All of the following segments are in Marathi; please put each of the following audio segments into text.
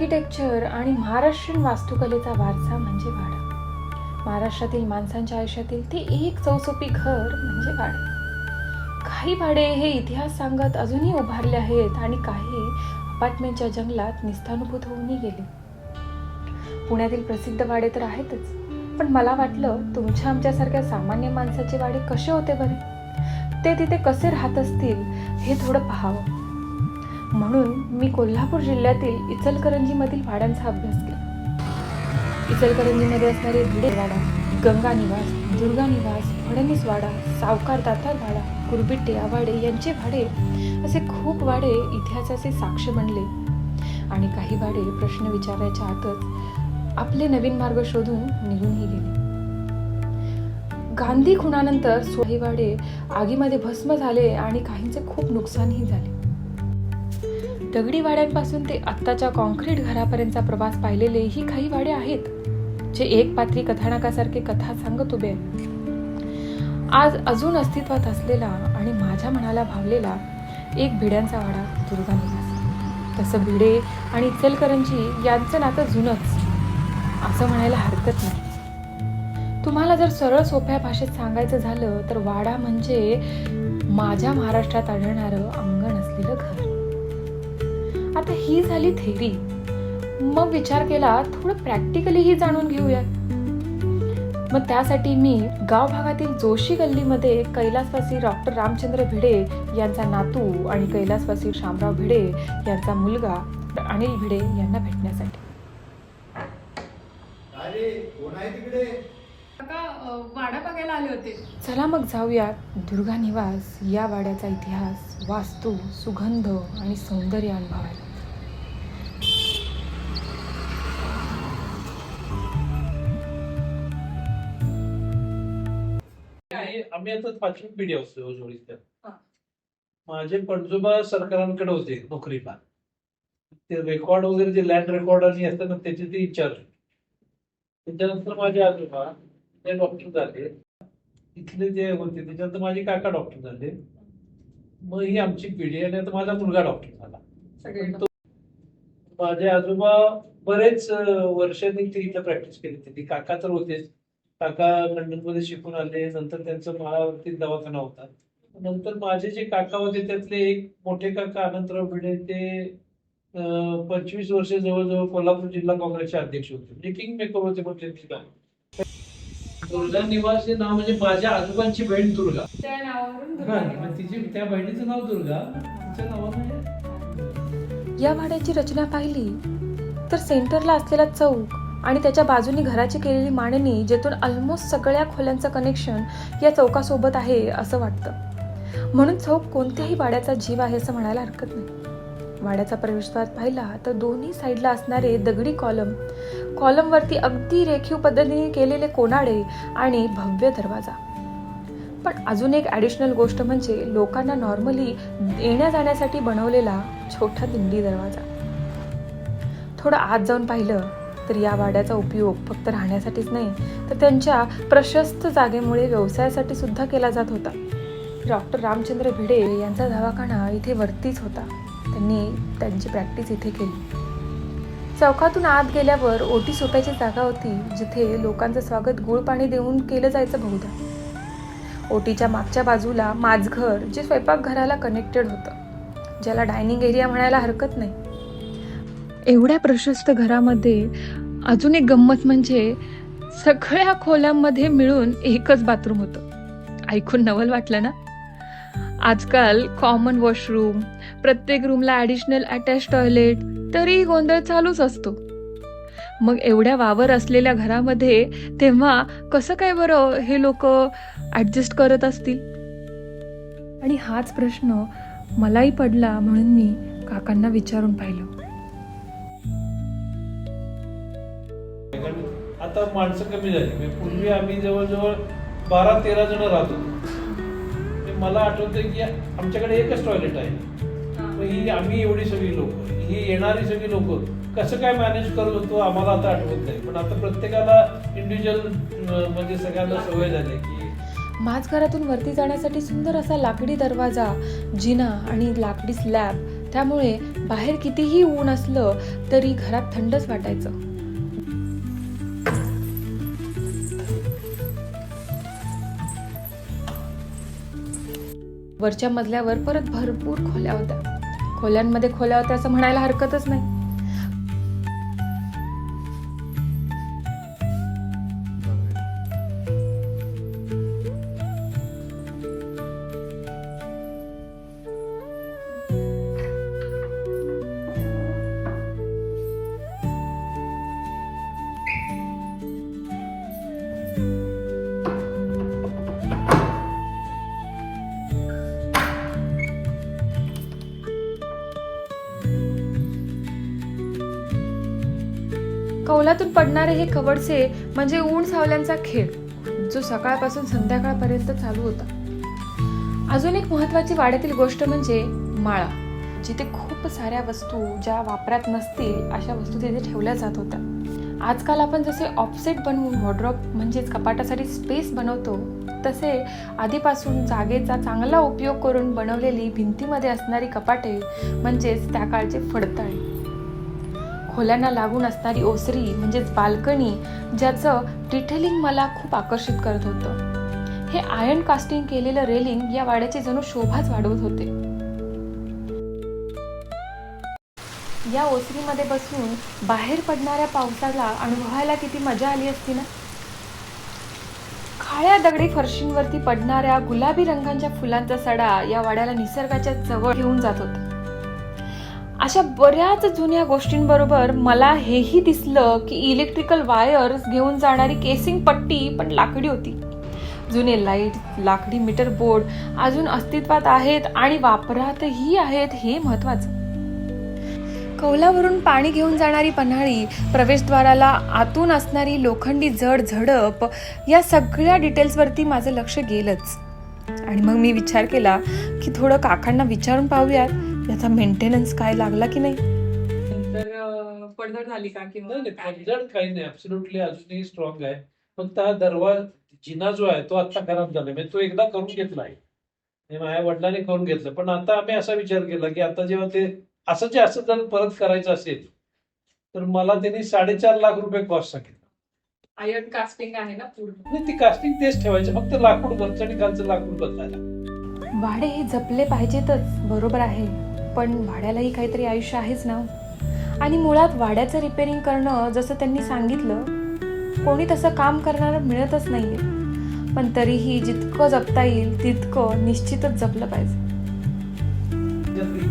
आर्किटेक्चर आणि महाराष्ट्रीयन वास्तुकलेचा वारसा म्हणजे वाडा. महाराष्ट्रातील माणसांच्या आयुष्यातील ते एक चौसोपी घर म्हणजे वाडे. काही वाडे हे इतिहास सांगत अजूनही उभारले आहेत आणि काही अपार्टमेंटच्या जंगलात निस्थानुभूत होऊनही गेले. पुण्यातील प्रसिद्ध वाडे तर आहेतच पण मला वाटलं तुमच्या आमच्यासारख्या सामान्य माणसाचे वाडे कसे होते बरे? ते तिथे कसे राहत असतील हे थोडं पाहावं. म्हणून मी कोल्हापूर जिल्ह्यातील इचलकरंजीमधील वाड्यांचा अभ्यास केला. इचलकरंजीमध्ये असणारे भिडे वाडा गंगा निवास दुर्गा निवास फडणीस वाडा सावकार दातार वाडा कुरबिट्टे आवाडे यांचे वाडे असे खूप वाडे इतिहासाचे साक्ष बनले. आणि काही वाडे प्रश्न विचारायच्या आतच आपले नवीन मार्ग शोधून निघूनही गेले. गांधी खुनानंतर सोही वाडे आगीमध्ये भस्म झाले आणि काहींचे खूप नुकसानही झाले. दगडी वाड्यांपासून ते आत्ताच्या कॉन्क्रीट घरापर्यंतचा प्रवास पाहिलेले ही काही वाडे आहेत जे एक पात्री कथानकासारखे कथा सांगत उभे. आहेत आज अजून अस्तित्वात असलेला आणि माझ्या मनाला भावलेला एक भिड्यांचा वाडा दुर्गा निवास. तसं भिडे आणि इचलकरंजी यांचं नातं जुनंच असं म्हणायला हरकत नाही. तुम्हाला जर सरळ सोप्या भाषेत सांगायचं झालं तर वाडा म्हणजे माझ्या महाराष्ट्रात आढळणारं अंगण आता ही झाली थेरी. मग विचार केला थोडं प्रॅक्टिकलीही जाणून घेऊया. मग त्यासाठी मी गाव भागातील जोशी गल्लीमध्ये कैलासवासी डॉक्टर रामचंद्र भिडे यांचा नातू आणि कैलासवासी शामराव भिडे यांचा मुलगा अनिल भिडे यांना भेटण्यासाठी अरे कोण आहे तिकडे काका वाडा बघायला आले होते. चला मग जाऊया दुर्गा निवास या वाड्याचा इतिहास वास्तू सुगंध आणि सौंदर्य अनुभवायला. आम्ही आता पाचवी पिढी असतो जोडीच्या. हा. माझे पणजोबा सरकारांकडे होते नोकरीला ते रेकॉर्ड वगैरे जे लँड रेकॉर्ड आणि असतात ना त्याचे ते इन्चार्ज त्याच्यानंतर माझे आजोबा ते डॉक्टर झाले. इथले जे होते त्याच्यानंतर माझे काका डॉक्टर झाले. मग ही आमची पिढी आणि आता माझा मुलगा डॉक्टर झाला. माझे आजोबा बरेच वर्षांनी ते इथं प्रॅक्टिस केली होती. काका तर होतेच. काका लंडनमध्ये शिकून आले. नंतर त्यांचा माळावरती दवाखाना होता. नंतर माझे जे काका होते त्यातले एक मोठे काका अनंतराव भिडे ते पंचवीस वर्ष जवळजवळ कोल्हापूर जिल्हा काँग्रेसचे अध्यक्ष होते. म्हणजे किंग मेकर होते काम दुर्गा निवास हे नाव म्हणजे माझ्या आजोबांची बहीण दुर्गा. त्या नावावरून दुर्गा निवास. मग तिची त्या बहिणीचं नाव दुर्गा. तिच्या नावानं या वाड्याची रचना पाहिली तर सेंटरला असलेला चौक आणि त्याच्या बाजूनी घराची केलेली मांडणी जेथून ऑलमोस्ट सगळ्या खोल्यांचं कनेक्शन या चौकासोबत आहे असं वाटतं. म्हणून चौक कोणत्याही वाड्याचा जीव आहे असं म्हणायला हरकत नाही. वाड्याचा प्रवेशद्वार पाहिला तर दोन्ही साईडला असणारे दगडी कॉलम. कॉलमवरती अगदी रेखीव पद्धतीने केलेले कोनाडे आणि भव्य दरवाजा. पण अजून एक ॲडिशनल गोष्ट म्हणजे लोकांना नॉर्मली येण्या जाण्यासाठी बनवलेला छोटा दिंडी दरवाजा. थोडं आत जाऊन पाहिलं तर या वाड्याचा उपयोग फक्त राहण्यासाठीच नाही तर त्यांच्या प्रशस्त जागेमुळे व्यवसायासाठी सुद्धा केला जात होता. डॉक्टर रामचंद्र भिडे यांचा दवाखाना इथे वरतीच होता. त्यांनी त्यांची प्रॅक्टिस इथे केली. चौकातून आत गेल्यावर ओटी सोप्याची जागा होती जिथे लोकांचं स्वागत गुळ पाणी देऊन केलं जायचं बहुधा. ओटीच्या मागच्या बाजूला माझघर जे स्वयंपाकघराला कनेक्टेड होतं ज्याला डायनिंग एरिया म्हणायला हरकत नाही. एवढ्या प्रशस्त घरामध्ये अजून एक गंमत म्हणजे सगळ्या खोल्यांमध्ये मिळून एकच बाथरूम होतं. ऐकून नवल वाटलं ना? आजकाल कॉमन वॉशरूम प्रत्येक रूमला ॲडिशनल अटॅच टॉयलेट तरी गोंधळ चालूच असतो. मग एवढ्या वावर असलेल्या घरामध्ये तेव्हा कसं काय बरं हे लोक ॲडजस्ट करत असतील? आणि हाच प्रश्न मलाही पडला म्हणून मी काकांना विचारून पाहिलं. आता माणसं कमी झाली. पूर्वी आम्ही जवळजवळ बारा तेरा जण राहत होतो. मला आठवतं की आमच्याकडे एकच टॉयलेट आहे. मग ही आम्ही एवढी सगळी लोक ही येणारी सगळी लोक कसं काय मॅनेज करत होतो आम्हाला आता आठवत नाही. पण आता प्रत्येकाला इंडिव्हिज्युअल म्हणजे सगळ्यांना सवय झाली की माझ घरातून वरती जाण्यासाठी सुंदर असा लाकडी दरवाजा जिना आणि लाकडी स्लॅब त्यामुळे बाहेर कितीही ऊन असलं तरी घरात थंडच वाटायचं. वरच्या मजल्यावर परत भरपूर खोल्या होत्या. खोल्यांमध्ये खोल्या होत्या असं म्हणायला हरकतच नाही. कौलातून पडणारे हे कवडसे म्हणजे ऊन सावल्यांचा खेळ जो सकाळपासून संध्याकाळपर्यंत चालू होता. अजून एक महत्वाची वाड्यातील गोष्ट म्हणजे माळा जिथे खूप साऱ्या वस्तू ज्या वापरात नसतील अशा वस्तू तिथे ठेवल्या जात होत्या. आजकाल आपण जसे ऑफसेट बनवून वॉड्रॉप म्हणजेच कपाटासाठी स्पेस बनवतो तसे आधीपासून जागेचा चांगला उपयोग करून बनवलेली भिंतीमध्ये असणारी कपाटे म्हणजेच त्या काळचे फडतळे. खोल्यांना लागून असणारी ओसरी म्हणजेच बाल्कनी ज्याचं डिटेलिंग मला खूप आकर्षित करत होतं. हे आयर्न कास्टिंग केलेलं रेलिंग या वाड्याची जणू शोभाच वाढवत होते. या ओसरीमध्ये बसून बाहेर पडणाऱ्या पावसाला अनुभवायला किती मजा आली असती ना? काळ्या दगडी फरशींवरती पडणाऱ्या गुलाबी रंगांच्या फुलांचा सडा या वाड्याला निसर्गाच्या जवळ घेऊन जात होता. अशा बऱ्याच जुन्या गोष्टींबरोबर मला हेही दिसलं की इलेक्ट्रिकल वायर्स घेऊन जाणारी केसिंग पट्टी पण लाकडी होती. जुने लाइट लाकडी मीटर बोर्ड अजून अस्तित्वात आहेत आणि वापरातही आहेत हे महत्वाचं. कौलावरून पाणी घेऊन जाणारी पन्हाळी प्रवेशद्वाराला आतून असणारी लोखंडी जड झडप या सगळ्या डिटेल्सवरती माझं लक्ष गेलंच. आणि मग मी विचार केला की थोडं काकांना विचारून पाहूयात. याचा मेंटेनन्स काय लागला की नाही? पडझड झाली का किंवा नाही नाही काय? पडझड काही नाही. ऍब्सोल्युटली अजूनही स्ट्रॉंग आहे. फक्त हा दरवाज जिना जो आहे तो आता खराब झाला. म्हणजे तो एकदा करून घेतला आहे. हे माझ्या वडिलांनी करून घेतलं. पण आता आम्ही असा विचार केला की आता जेव्हा ते असं जे असं जर परत करायचं असेल तर मला त्यांनी साडेचार लाख रुपये कॉस्ट सांगितलं. आयर्न कास्टिंग आहे ना पूर्ण? नाही ती कास्टिंग तेच ठेवायचं. फक्त लाकूड वरचं आणि खालचं लाकूड बदलायला भाडे हे जपले पाहिजेतच. बरोबर आहे. पण भाड्यालाही काहीतरी आयुष्य आहेच ना. आणि मुळात वाड्याचं रिपेअरिंग करणं जसं त्यांनी सांगितलं कोणी तसं काम करणारं मिळतच नाहीये. पण तरीही जितकं जपता येईल तितकं निश्चितच जपलं पाहिजे.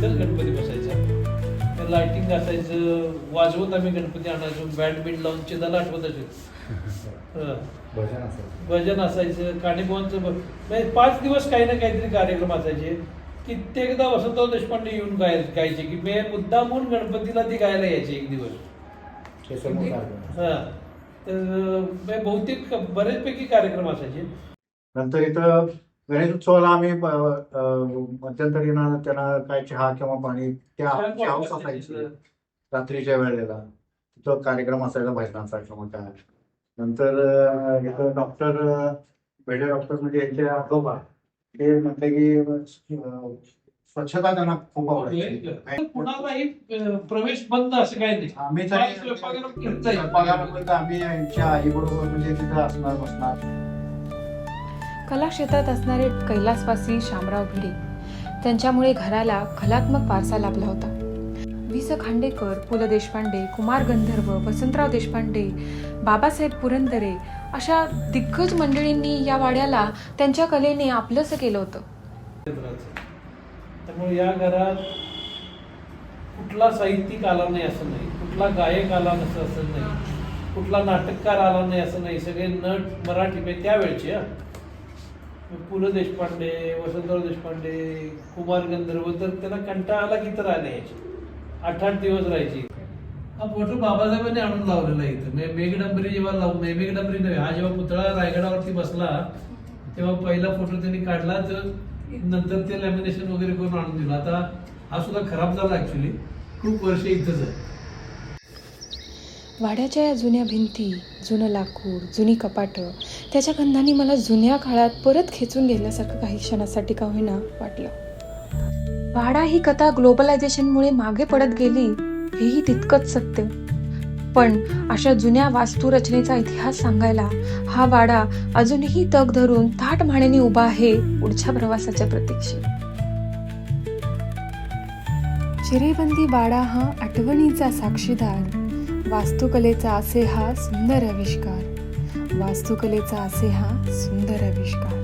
गणपती बसायचा लाइटिंग असायचं वाजवत आम्ही गणपती आणायचो बँड बिंड लावून चिदाला आठवत असेल. हं. भजन असेल भजन असायचं काणेबुवांचं म्हणजे पाच दिवस काही ना काहीतरी कार्यक्रम असायचे. कित्येकदा वसंतराव देशपांडे येऊन गाय गायचे की मी मुद्दामून गणपतीला ती गायला यायचे एक दिवस. कार्यक्रम. हा. तर म्हणजे बहुतेक बरेचपैकी कार्यक्रम असायचे. नंतर इथं गणेश उत्सवाला आम्ही मध्यंतरी त्यांना काय चहा किंवा पाणी त्या हाऊस असायची. रात्रीच्या वेळेला. तिथं कार्यक्रम असायचा भजनाचा किंवा काय. नंतर इथं डॉक्टर भेडे डॉक्टर म्हणजे यांचे आजोबा. ते म्हटले की अं, स्वच्छता त्यांना खूप आवडायची कुणालाही अं, प्रवेश बंद असं काही नाही. आम्ही तर आम्ही यांच्या आई बरोबर म्हणजे तिथं असणार बसणार. कला क्षेत्रात असणारे कैलासवासी शामराव भिडे त्यांच्यामुळे घराला कलात्मक वारसा लाभला होता. वि स खांडेकर पु ल देशपांडे कुमार गंधर्व वसंतराव देशपांडे बाबासाहेब पुरंदरे अशा दिग्गज मंडळींनी या वाड्याला त्यांच्या कलेने आपलंच केलं होतं. त्यामुळे या घरात कुठला साहित्यिक आला नाही असं नाही कुठला गायक आला नसं असं नाही कुठला नाटककार आला नाही असं नाही सगळे नट मराठी म्हणजे त्यावेळचे हा. पु ल देशपांडे वसंतराव देशपांडे कुमार गंधर्व तर त्यांना कंटाळा आला की तर आले आठ आठ दिवस राहायचे. हा फोटो बाबासाहेबांनी आणून लावलेला इथं. मेघडंबरी जेव्हा लावून मे- मेघडंबरी नव्हे हा जेव्हा पुतळा रायगडावरती बसला तेव्हा पहिला फोटो त्यांनी काढला तर नंतर ते लॅमिनेशन वगैरे करून आणून दिलं. आता हा सुद्धा खराब झाला ॲक्च्युली खूप वर्ष इथंच आहे वाड्याच्या या जुन्या भिंती जुनं लाकूड जुनी कपाटं त्याच्या गंधाने मला जुन्या काळात परत खेचून गेल्यासारखं काही क्षणासाठी का होईना वाटलं. वाडा ही कथा ग्लोबलायझेशनमुळे मागे पडत गेली हेही तितकंच सत्य. पण अशा जुन्या वास्तुरचनेचा इतिहास सांगायला हा वाडा अजूनही तग धरून ताट मानेने उभा आहे पुढच्या प्रवासाच्या प्रतीक्षेत. चिरेबंदी वाडा हा आठवणीचा साक्षीदार. वास्तुकलेचा असे हा सुंदर आविष्कार. वास्तुकलेचा असे हा सुंदर आविष्कार.